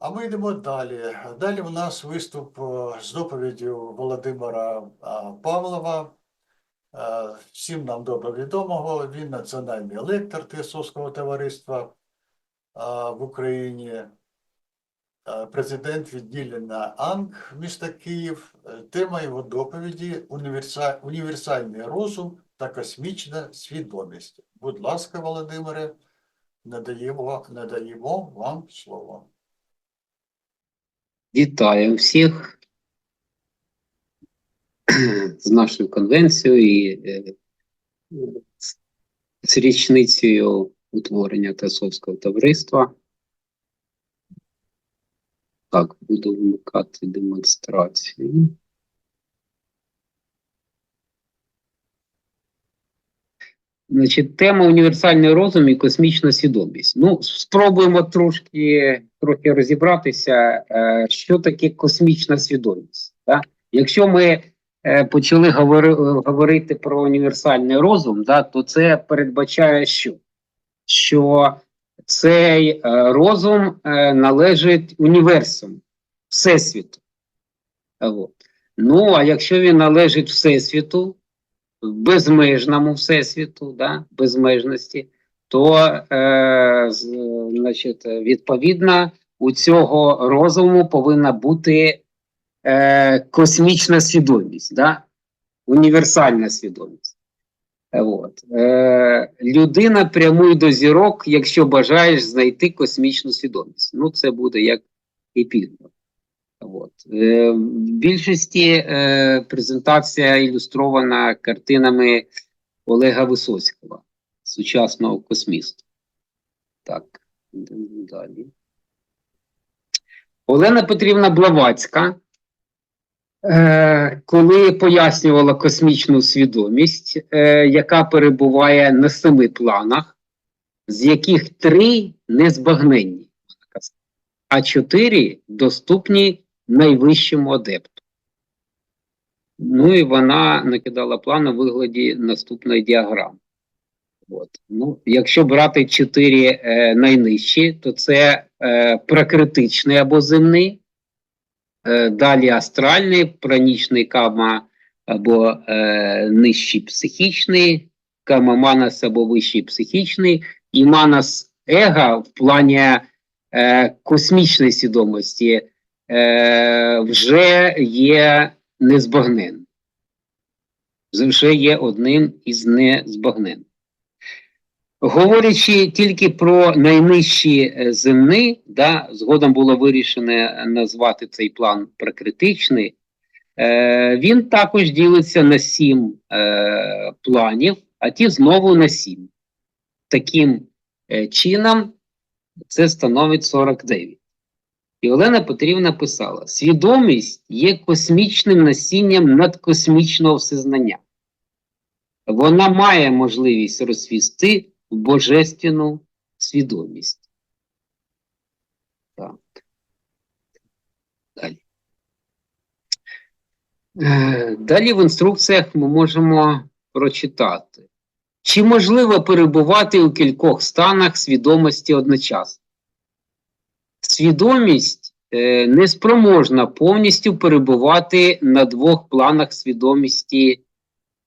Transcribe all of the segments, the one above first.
А ми йдемо далі. Далі у нас виступ е, з доповіддю Володимира е, Павлова. Е, Всім нам добре відомого. Він національний лектор Тесовського товариства в Україні, президент відділення АНК міста Київ. Тема його доповіді універсальний розум та космічна свідомість. Будь ласка, Володимире, надаємо, надаємо вам слово. Вітаю всіх з нашою конвенцією і е, з- річницею утворення Тесовського товариства. Так, буду вмикати демонстрацію. Значить, тема універсальний розум і космічна свідомість. Ну, спробуємо трошки, трохи розібратися, е, що таке космічна свідомість. Так? Якщо ми е, почали говорити про універсальний розум, да, то це передбачає що? Що цей е, розум належить універсуму, Всесвіту. Ну, а якщо він належить Всесвіту, безмежному всесвіту, да, безмежності, то е, значить, відповідно у цього розуму повинна бути е, космічна свідомість, да, універсальна свідомість. От. Е, людина прямує до зірок, якщо бажаєш знайти космічну свідомість. Ну, це буде як епіграф. От. Е, в більшості е, презентація ілюстрована картинами Олега Висоцького, сучасного косміста. Так, далі. Олена Петрівна Блавацька, е, коли пояснювала космічну свідомість, е, яка перебуває на семи планах, з яких три незбагненні, а чотири доступні найвищому адепту. Ну і вона накидала план у вигляді наступної діаграми. От. Ну, якщо брати чотири е, найнижчі, то це е, прокритичний або земний, е, далі астральний, пранічний кама або е, нижчий психічний, кама манас або вищий психічний, і манас ега в плані е, космічної свідомості е, вже є незбагненним. Вже є одним із незбагненних. Говорячи тільки про найнижчі е, земні, да, згодом було вирішено назвати цей план прокритичний, е, він також ділиться на сім е, планів, а ті знову на сім. Таким е, чином це становить 49. І Олена Петрівна писала: свідомість є космічним насінням надкосмічного всезнання. Вона має можливість розсвісти в божественну свідомість. Так. Далі. Е, Далі в інструкціях ми можемо прочитати. Чи можливо перебувати у кількох станах свідомості одночасно? Свідомість е, не спроможна повністю перебувати на двох планах свідомості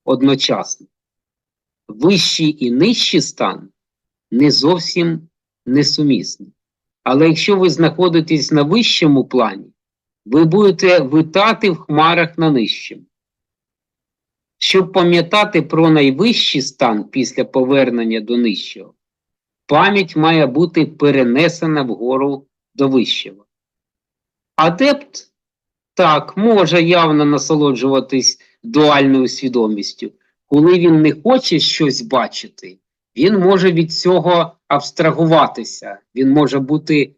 одночасно. Вищий і нижчий стан не зовсім несумісні. Але якщо ви знаходитесь на вищому плані, ви будете витати в хмарах на нижчому. Щоб пам'ятати про найвищий стан після повернення до нижчого, пам'ять має бути перенесена вгору до вищого. Адепт так може явно насолоджуватись дуальною свідомістю. Коли він не хоче щось бачити, він може від цього абстрагуватися, він може бути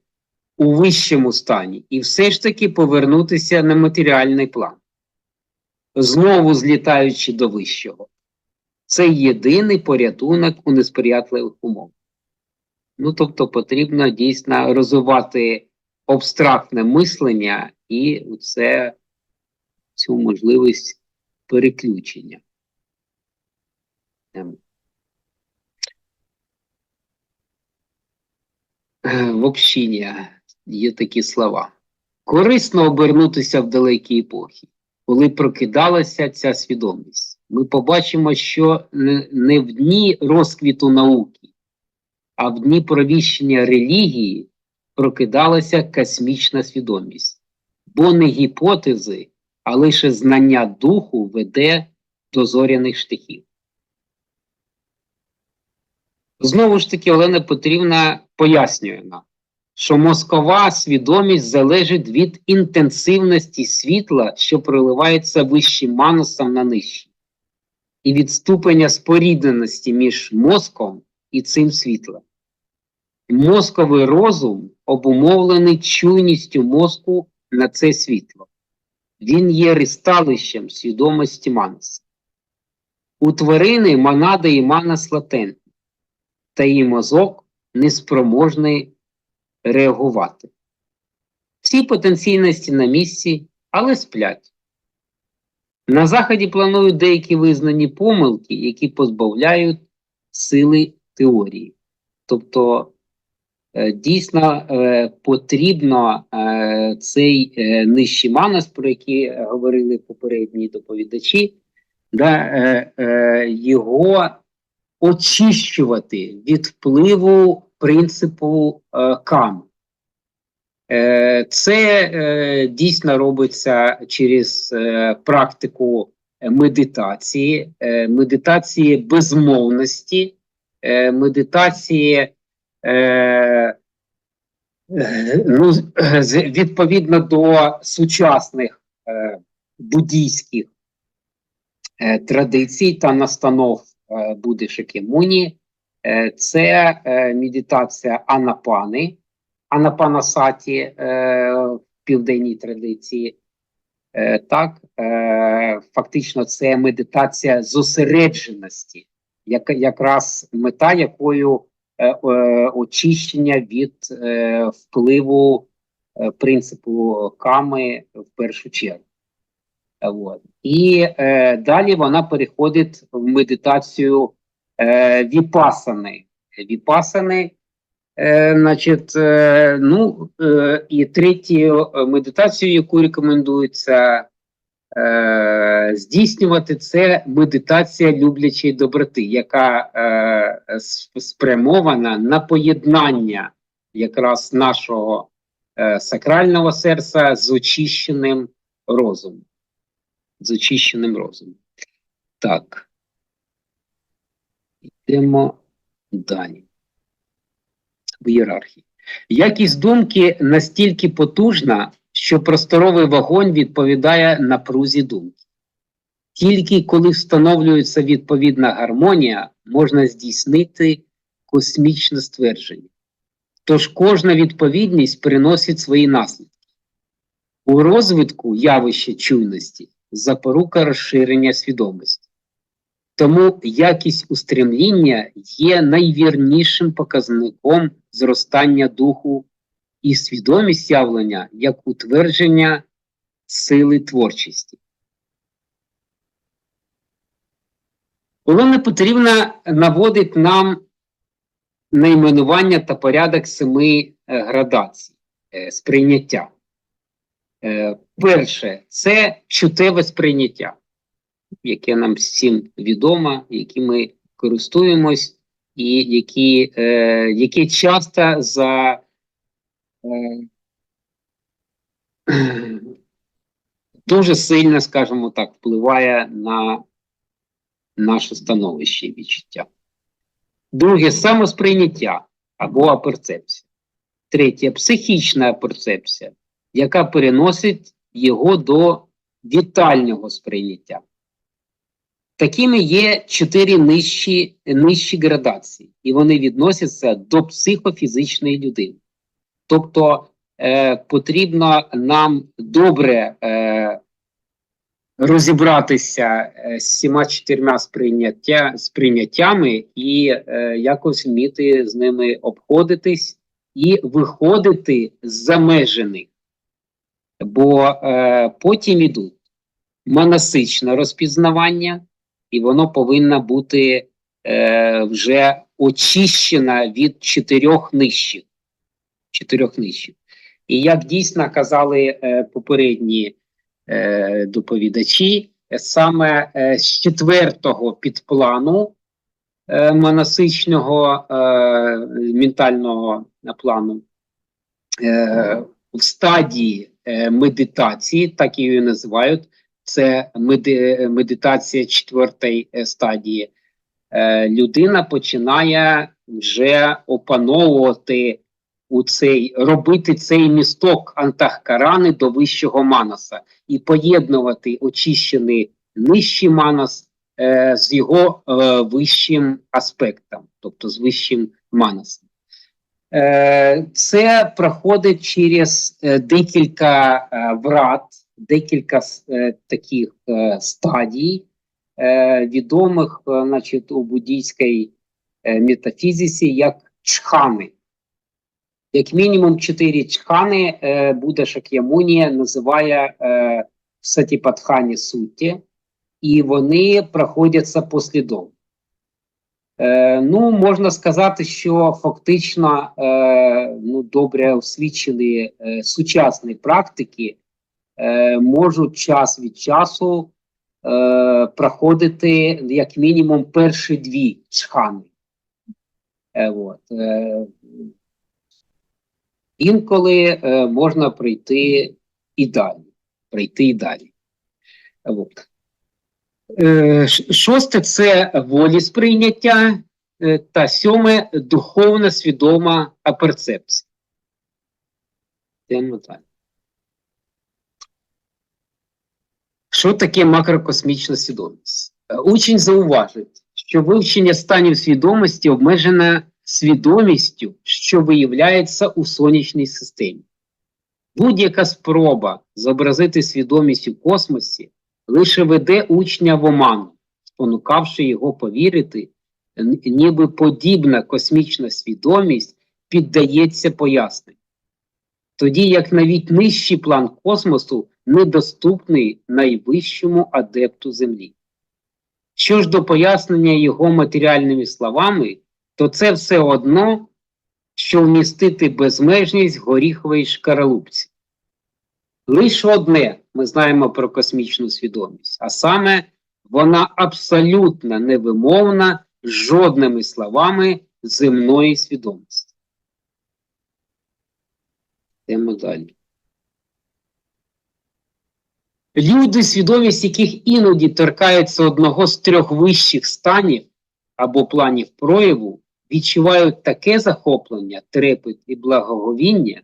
у вищому стані і все ж таки повернутися на матеріальний план, знову злітаючи до вищого. Це єдиний порятунок у несприятливих умовах. Ну, тобто потрібно дійсно розвивати абстрактне мислення і це, цю можливість переключення. Ем. Е, В общині є такі слова. Корисно обернутися в далекі епохи, коли прокидалася ця свідомість. Ми побачимо, що не, не в дні розквіту науки, а в дні провіщення релігії прокидалася космічна свідомість. Бо не гіпотези, а лише знання духу веде до зоряних штихів. Знову ж таки, Олена Петрівна пояснює нам, що мозкова свідомість залежить від інтенсивності світла, що проливається вищим манусом на нижчий, і від ступеня спорідненості між мозком і цим світлом. Мозковий розум обумовлений чуйністю мозку на це світло. Він є ристалищем свідомості мануса. У тварини монада і манас латентні, та її мозок неспроможний реагувати. Всі потенційності на місці, але сплять. На заході планують деякі визнані помилки, які позбавляють сили теорії. Тобто, дійсно е, потрібно е, цей е, нижчий манас, про який говорили попередні доповідачі, да, е, е, його очищувати від впливу принципу е, кам. Е, це е, дійсно робиться через е, практику медитації, е, медитації безмовності, е, медитації е, ну, відповідно до сучасних е, буддійських е, традицій та настанов е, Будди Шакемуні, е, це е, медитація анапани, анапанасаті е, в південній традиції. Е, так, е, фактично, це медитація зосередженості, яка якраз мета якою очищення від е, впливу е, принципу ками в першу чергу. Е, Вот. І е, далі вона переходить в медитацію е, віпасани. Віпасани, е, значить, е, ну, е, і третю е, медитацію, яку рекомендується е, здійснювати, це медитація люблячої доброти, яка е, спрямована на поєднання якраз нашого е, сакрального серця з очищеним розумом з очищеним розумом. Так. Йдемо далі. В ієрархії. Якість думки настільки потужна, що просторовий вогонь відповідає напрузі думки. Тільки коли встановлюється відповідна гармонія, можна здійснити космічне ствердження. Тож кожна відповідність приносить свої наслідки. У розвитку явища чуйності запорука розширення свідомості. Тому якість устремління є найвірнішим показником зростання духу і свідомість явлення як утвердження сили творчості. Олена Петрівна наводить нам найменування та порядок семи е, градацій е, сприйняття. Е, Перше, це чутеве сприйняття, яке нам всім відомо, яким ми користуємось, і які, яке часто за дуже сильно, скажімо так, впливає на наше становище і відчуття. Друге, самосприйняття або аперцепція. Третє психічна перцепція, яка переносить його до вітального сприйняття. Такими є чотири нижчі, нижчі градації, і вони відносяться до психофізичної людини. Тобто е, потрібно нам добре е, розібратися е, з всіма чотирма сприйняття, сприйняттями і е, якось вміти з ними обходитись і виходити з-за межі. Бо е, потім ідуть монасичне розпізнавання, і воно повинно бути е, вже очищено від чотирьох нижчих. Чотирьох нижчих. І як дійсно казали е, попередні е, доповідачі, саме е, з четвертого підплану моносичного е, ментального плану в стадії медитації, так її називають, це медитація четвертої стадії. Людина починає вже опановувати у цей робити цей місток антахкарани до вищого манаса і поєднувати очищений нижчий манас е, з його е, вищим аспектом, тобто з вищим манасом. Е, це проходить через е, декілька е, врат, декілька таких стадій, відомих значить, у буддійській метафізиці як чхани. Як мінімум чотири чхани е, Будда Шак'ямуні називає е, в Сатіпатхані Сутті, і вони проходяться послідовно. Е, ну, можна сказати, що фактично е, ну, добре освічені е, сучасні практики е, можуть час від часу е, проходити як мінімум перші дві чхани. Е, от, е, інколи е, можна прийти і далі. Прийти і далі. От. Е, Шосте це волі сприйняття, е, та сьоме духовна свідома перцепція. Йдемо далі. Що таке макрокосмічна свідомість? Е, Учень зауважить, що вивчення станів свідомості обмежене свідомістю, що виявляється у сонячній системі. Будь-яка спроба зобразити свідомість у космосі лише веде учня в оману, спонукавши його повірити, ніби подібна космічна свідомість піддається поясненню. Тоді як навіть нижчий план космосу недоступний найвищому адепту Землі. Що ж до пояснення його матеріальними словами, то це все одно, що вмістити безмежність горіхової шкаралупці. Лише одне ми знаємо про космічну свідомість, а саме вона абсолютно невимовна жодними словами земної свідомості. Йдемо далі. Люди, свідомість яких іноді торкається одного з трьох вищих станів або планів прояву, відчувають таке захоплення, трепет і благоговіння,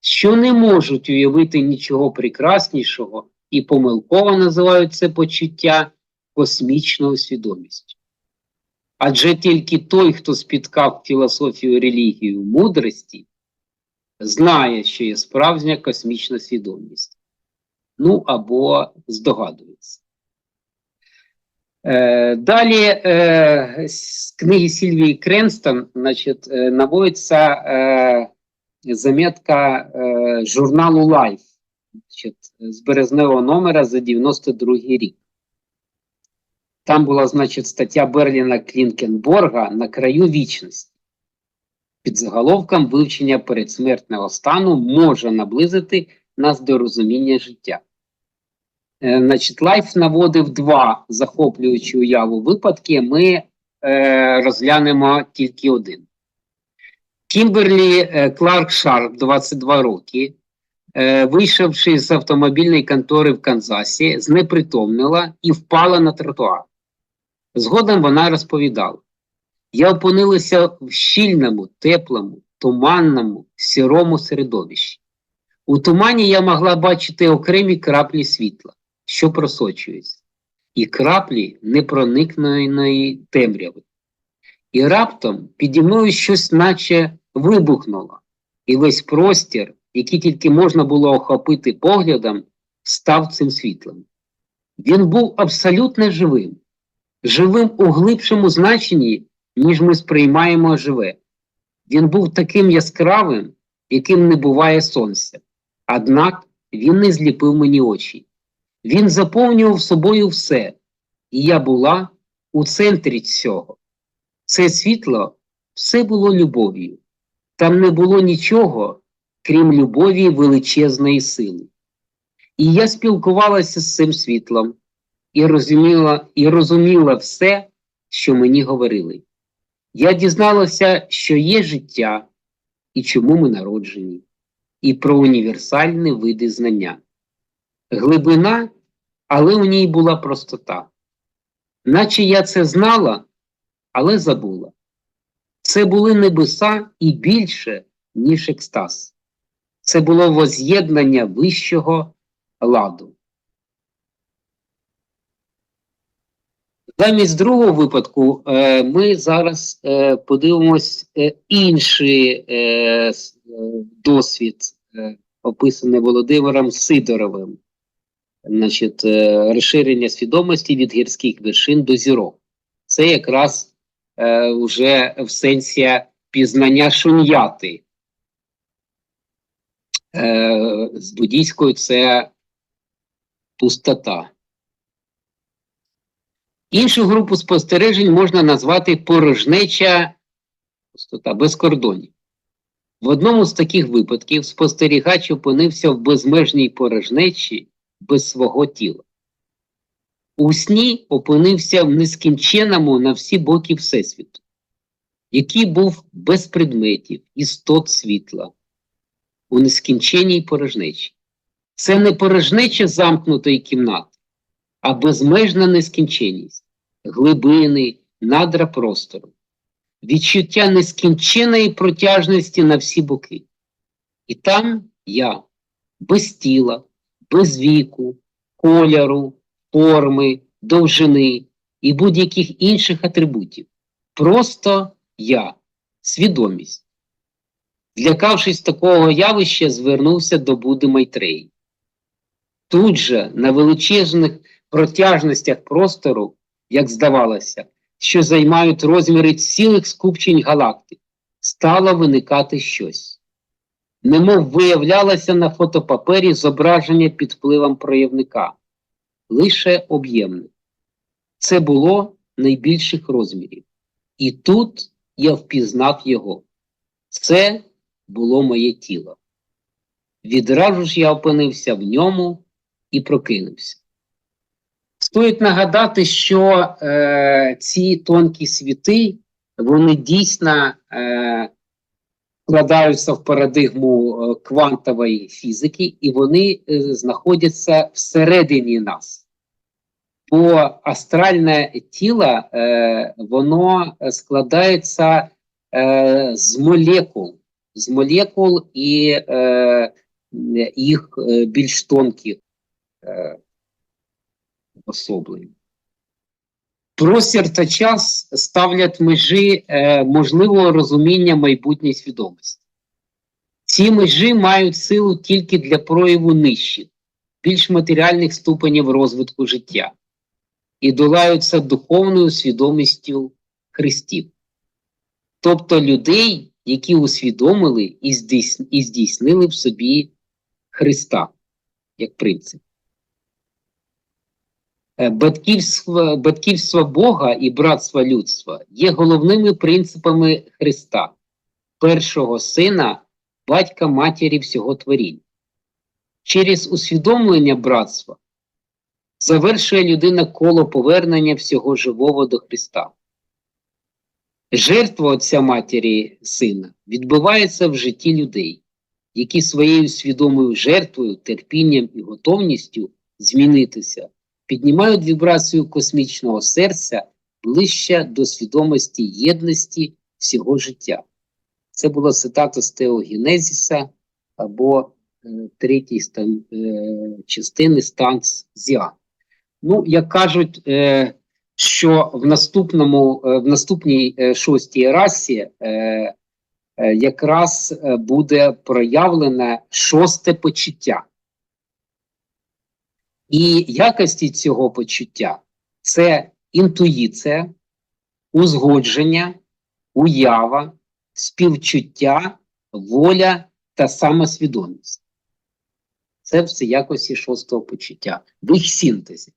що не можуть уявити нічого прекраснішого і помилково називають це почуття космічною свідомістю. Адже тільки той, хто спіткав філософію релігію мудрості, знає, що є справжня космічна свідомість. Ну або здогадується. Е, далі е, з книги Сільвії Кренстон значить, е, наводиться заметка журналу значить, з березневого номера за 92 рік. Там була, значить, стаття Берліна Клінкенборга на краю вічності. Під заголовком вивчення передсмертного стану може наблизити нас до розуміння життя. Е, значить, Лайф наводив два захоплюючі уяву випадки. Ми е, розглянемо тільки один. Кімберлі е, Кларк Шарп, 22 роки, вийшовши з автомобільної контори в Канзасі, знепритомнила і впала на тротуар. Згодом вона розповідала: Я опинилася в щільному, теплому, туманному, сірому середовищі. У тумані я могла бачити окремі краплі світла, що просочуються, і краплі непроникної темряви. І раптом піді мною щось наче вибухнуло, і весь простір, який тільки можна було охопити поглядом, став цим світлом. Він був абсолютно живим, живим у глибшому значенні, ніж ми сприймаємо живе. Він був таким яскравим, яким не буває сонця. Однак він не зліпив мені очі. Він заповнював собою все, і я була у центрі цього. Це світло все було любов'ю. Там не було нічого, крім любові величезної сили. І я спілкувалася з цим світлом і розуміла, і розуміла все, що мені говорили. Я дізналася, що є життя і чому ми народжені, і про універсальні види знання. Глибина, але у ній була простота. Наче я це знала, але забула. Це були небеса і більше, ніж екстаз. Це було воз'єднання вищого ладу. Замість другого випадку е, ми зараз е, подивимось е, інший досвід, описаний Володимиром Сидоровим. Значить, е, розширення свідомості від гірських вершин до зірок. Це якраз е, вже в сенсі пізнання шуньяти. Е, з буддійською це пустота. Іншу групу спостережень можна назвати порожнеча пустота без кордонів. В одному з таких випадків спостерігач опинився в безмежній порожнечі без свого тіла. У сні опинився в нескінченому на всі боки Всесвіту, який був без предметів, істот світла, у нескінченій порожнечі. Це не порожнеча замкнутої кімнати, а безмежна нескінченність, глибини, надра простору, відчуття нескінченої протяжності на всі боки. І там я, без тіла, без віку, кольору, форми, довжини і будь-яких інших атрибутів. Просто я, свідомість. Злякавшись такого явища, звернувся до Буди Майтреї. Тут же, на величезних протяжностях простору, як здавалося, що займають розміри цілих скупчень галактик, стало виникати щось. Немов виявлялося на фотопапері зображення під впливом проявника, лише об'ємне. Це було найбільших розмірів. І тут я впізнав його. Це було моє тіло. Відразу ж я опинився в ньому і прокинувся. Стоїть нагадати, що е, ці тонкі світи, вони дійсно е, вкладаються в парадигму е, квантової фізики, і вони е, знаходяться всередині нас. Бо астральне тіло, е, воно складається з молекул, з молекул і їх більш тонких особлень. Простір та час ставлять межі е, можливого розуміння майбутньої свідомості. Ці межі мають силу тільки для прояву нижчих, більш матеріальних ступенів розвитку життя і долаються духовною свідомістю Христів, тобто людей, які усвідомили і здійснили в собі Христа як принцип. Е, Батьківство, батьківство Бога і братство людства є головними принципами Христа, першого сина, батька матері всього творіння. Через усвідомлення братства завершує людина коло повернення всього живого до Христа. Жертва Отця матері сина відбувається в житті людей, які своєю свідомою жертвою, терпінням і готовністю змінитися піднімають вібрацію космічного серця ближче до свідомості єдності всього життя. Це була цитата з Теогенезіса або е, третій стан, е, частини станц Зіа. Ну, як кажуть, е, що в наступному, е, в наступній е, шостій расі е, е, якраз е, буде проявлене шосте почуття. І якості цього почуття це інтуїція, узгодження, уява, співчуття, воля та самосвідомість. Це все якості шостого почуття, в їх синтезі.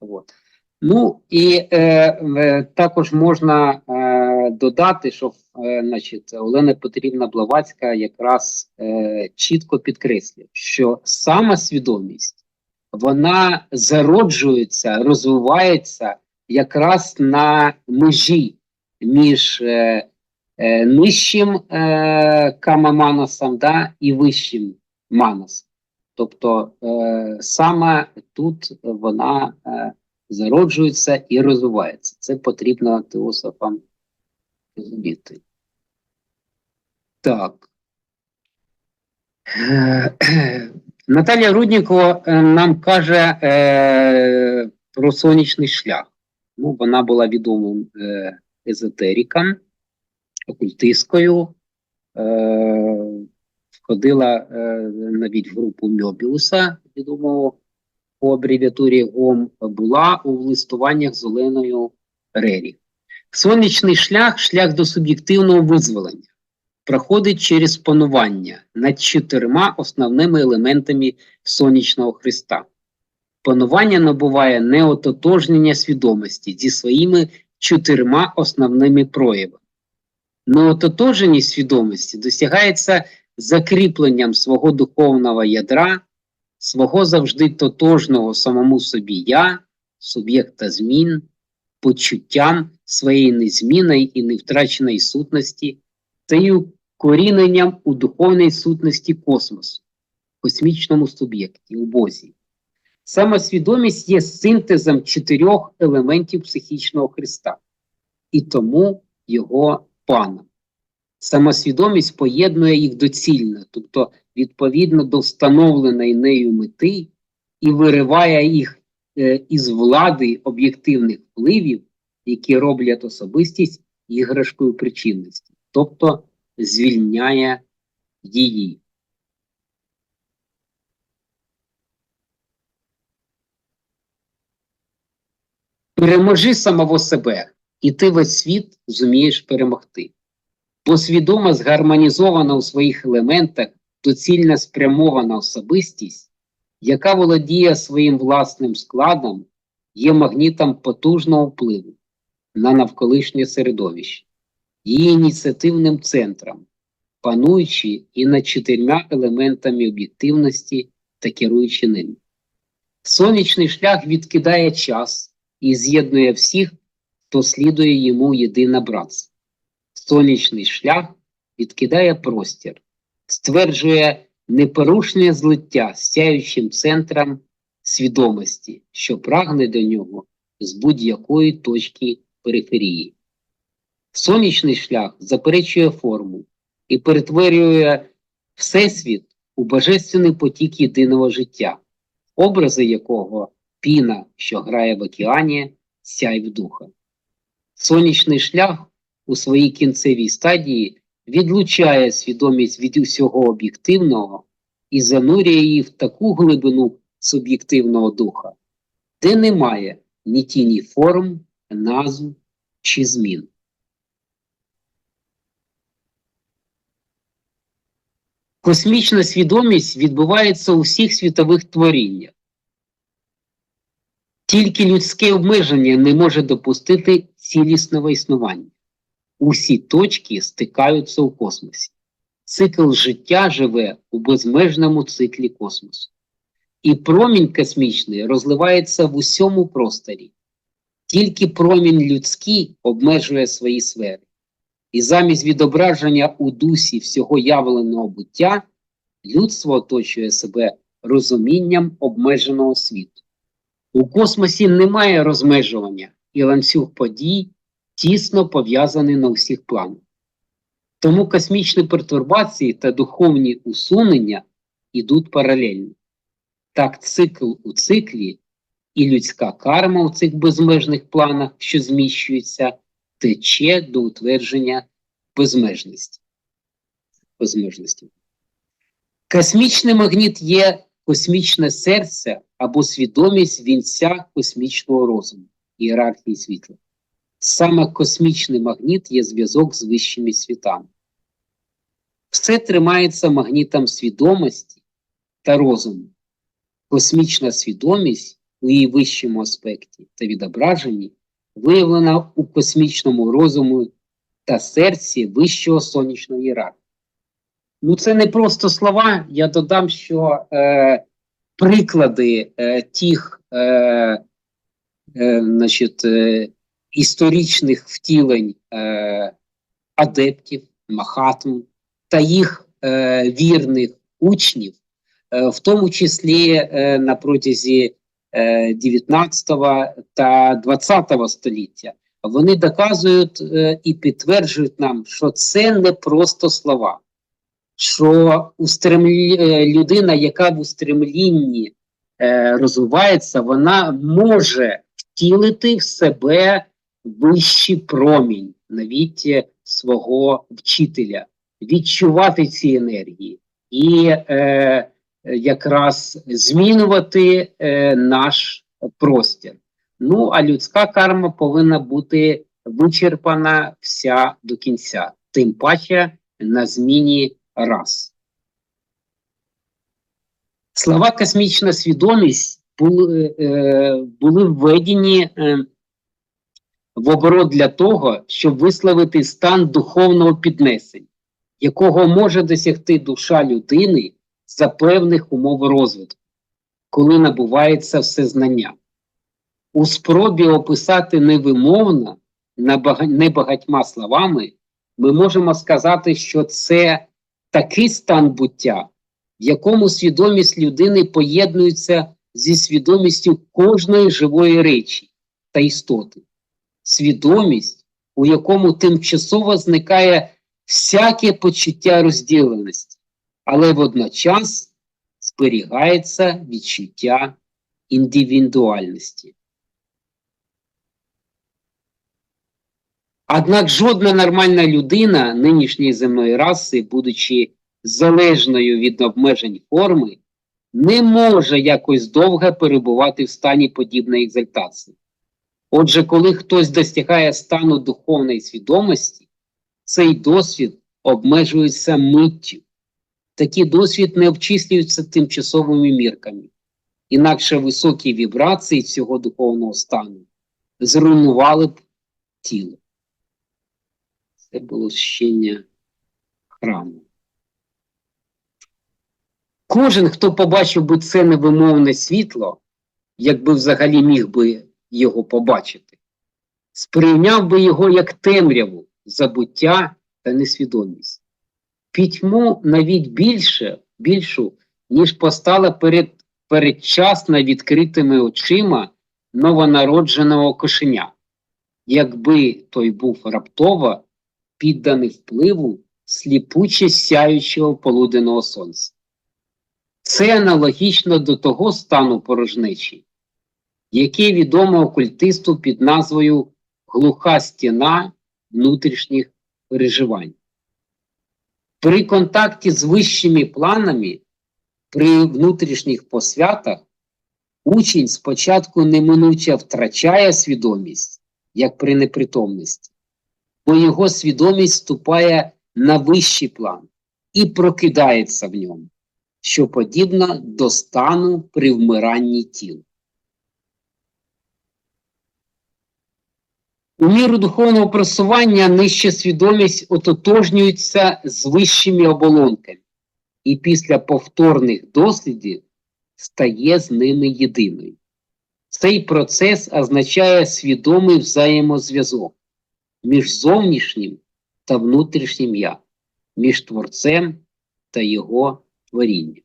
От. Ну і е, е, також можна е, додати, що е, значить, Олена Петрівна Блавацька якраз е, чітко підкреслює, що сама свідомість вона зароджується, розвивається якраз на межі між е, е, нижчим е, камаманасом да, і вищим манасом. Тобто е, саме тут вона е, зароджується і розвивається. Це потрібно теософам розуміти. Так. Наталя Руднікова е, нам каже е, про сонячний шлях. Ну, вона була відомим е, езотериком, окультисткою, е, входила е, навіть в групу Мьобіуса, відомого по абревіатурі ГОМ, була у листуваннях з Оленою Рері. Сонячний шлях шлях до суб'єктивного визволення. Проходить через панування над чотирма основними елементами сонячного Христа. Панування набуває неототожнення свідомості зі своїми чотирма основними проявами. Неототоженість свідомості досягається закріпленням свого духовного ядра, свого завжди тотожного самому собі я, суб'єкта змін, почуттям своєї незмінної і невтраченої сутності та й укоріненням у духовній сутності космосу, космічному суб'єкті, у Бозі. Самосвідомість є синтезом чотирьох елементів психічного Христа, і тому його паном. Самосвідомість поєднує їх доцільно, тобто відповідно до встановленої нею мети, і вириває їх е, із влади об'єктивних впливів, які роблять особистість іграшкою причинності, тобто звільняє її. Переможи самого себе, і ти весь світ зумієш перемогти. Бо свідомо згармонізована у своїх елементах доцільно спрямована особистість, яка володіє своїм власним складом, є магнітом потужного впливу на навколишнє середовище, її ініціативним центром, пануючи і над чотирма елементами об'єктивності та керуючи ними. Сонячний шлях відкидає час і з'єднує всіх, хто слідує йому єдине братство. Сонячний шлях відкидає простір, стверджує непорушне злиття з сяючим центром свідомості, що прагне до нього з будь-якої точки периферії. Сонячний шлях заперечує форму і перетворює Всесвіт у божественний потік єдиного життя, образи якого піна, що грає в океані, сяйв духа. Сонячний шлях у своїй кінцевій стадії відлучає свідомість від усього об'єктивного і занурює її в таку глибину суб'єктивного духа, де немає ні тіні форм, назв чи змін. Космічна свідомість відбувається у всіх світових творіннях. Тільки людське обмеження не може допустити цілісного існування. Усі точки стикаються у космосі. Цикл життя живе у безмежному циклі космосу. І промінь космічний розливається в усьому просторі. Тільки промінь людський обмежує свої сфери. І замість відображення у дусі всього явленого буття, людство оточує себе розумінням обмеженого світу. У космосі немає розмежування, і ланцюг подій тісно пов'язаний на всіх планах. Тому космічні пертурбації та духовні усунення йдуть паралельно. Так, цикл у циклі і людська карма у цих безмежних планах, що зміщується, тече до утвердження безмежності. безмежності. Космічний магніт є космічне серце або свідомість вінця космічного розуму, ієрархії світла. Саме космічний магніт є зв'язок з вищими світами. Все тримається магнітом свідомості та розуму. Космічна свідомість у її вищому аспекті та відображенні виявлена у космічному розуму та серці вищого сонячного ієрархії. Ну, це не просто слова. Я додам, що е, приклади е, тих е, е, значить, е, історичних втілень е, адептів, Махатм та їх е, вірних учнів, е, в тому числі е, на протязі 19 та 20 століття, вони доказують е, і підтверджують нам, що це не просто слова, що е, людина, яка в устремлінні е, розвивається, вона може втілити в себе вищий промінь навіть е, свого вчителя, відчувати ці енергії. І е, якраз змінювати е, наш простір. Ну, а людська карма повинна бути вичерпана вся до кінця, тим паче на зміні раз. Слова космічна свідомість були, е, були введені е, в оборот для того, щоб висловити стан духовного піднесення, якого може досягти душа людини за певних умов розвитку, коли набувається все знання. У спробі описати невимовно небагатьма словами, ми можемо сказати, що це такий стан буття, в якому свідомість людини поєднується зі свідомістю кожної живої речі та істоти. Свідомість, у якому тимчасово зникає всяке почуття розділеності, але водночас зберігається відчуття індивідуальності. Однак жодна нормальна людина нинішньої земної раси, будучи залежною від обмежень форми, не може якось довго перебувати в стані подібної екзальтації. Отже, коли хтось досягає стану духовної свідомості, цей досвід обмежується миттю. Такі досвід не обчислюються тимчасовими мірками. Інакше високі вібрації цього духовного стану зруйнували б тіло. Це було щення храму. Кожен, хто побачив би це невимовне світло, якби взагалі міг би його побачити, сприйняв би його як темряву, забуття та несвідомість. Пітьму навіть більше, більшу, ніж постала перед передчасно відкритими очима новонародженого кошеня, якби той був раптово підданий впливу сліпуче сяючого полуденного сонця. Це аналогічно до того стану порожнечі, який відомо окультисту під назвою глуха стіна внутрішніх переживань. При контакті з вищими планами, при внутрішніх посвятах, учень спочатку неминуче втрачає свідомість, як при непритомності, бо його свідомість вступає на вищий план і прокидається в ньому, що подібно до стану при вмиранні тіла. У міру духовного просування нижча свідомість ототожнюється з вищими оболонками і після повторних дослідів стає з ними єдиною. Цей процес означає свідомий взаємозв'язок між зовнішнім та внутрішнім я, між творцем та його творінням.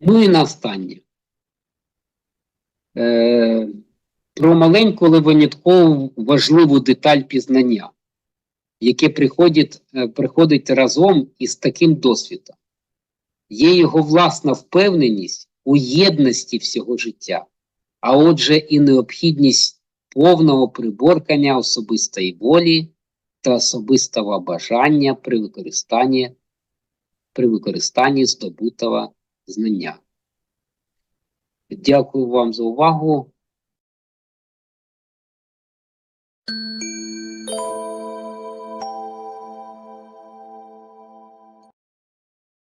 Ну і на останнє. Е, про маленьку, але винятково важливу деталь пізнання, яке приходить, е, приходить разом із таким досвідом. Є його власна впевненість у єдності всього життя, а отже, і необхідність повного приборкання особистої волі та особистого бажання при використанні, при використанні здобутого знання. Дякую вам за увагу.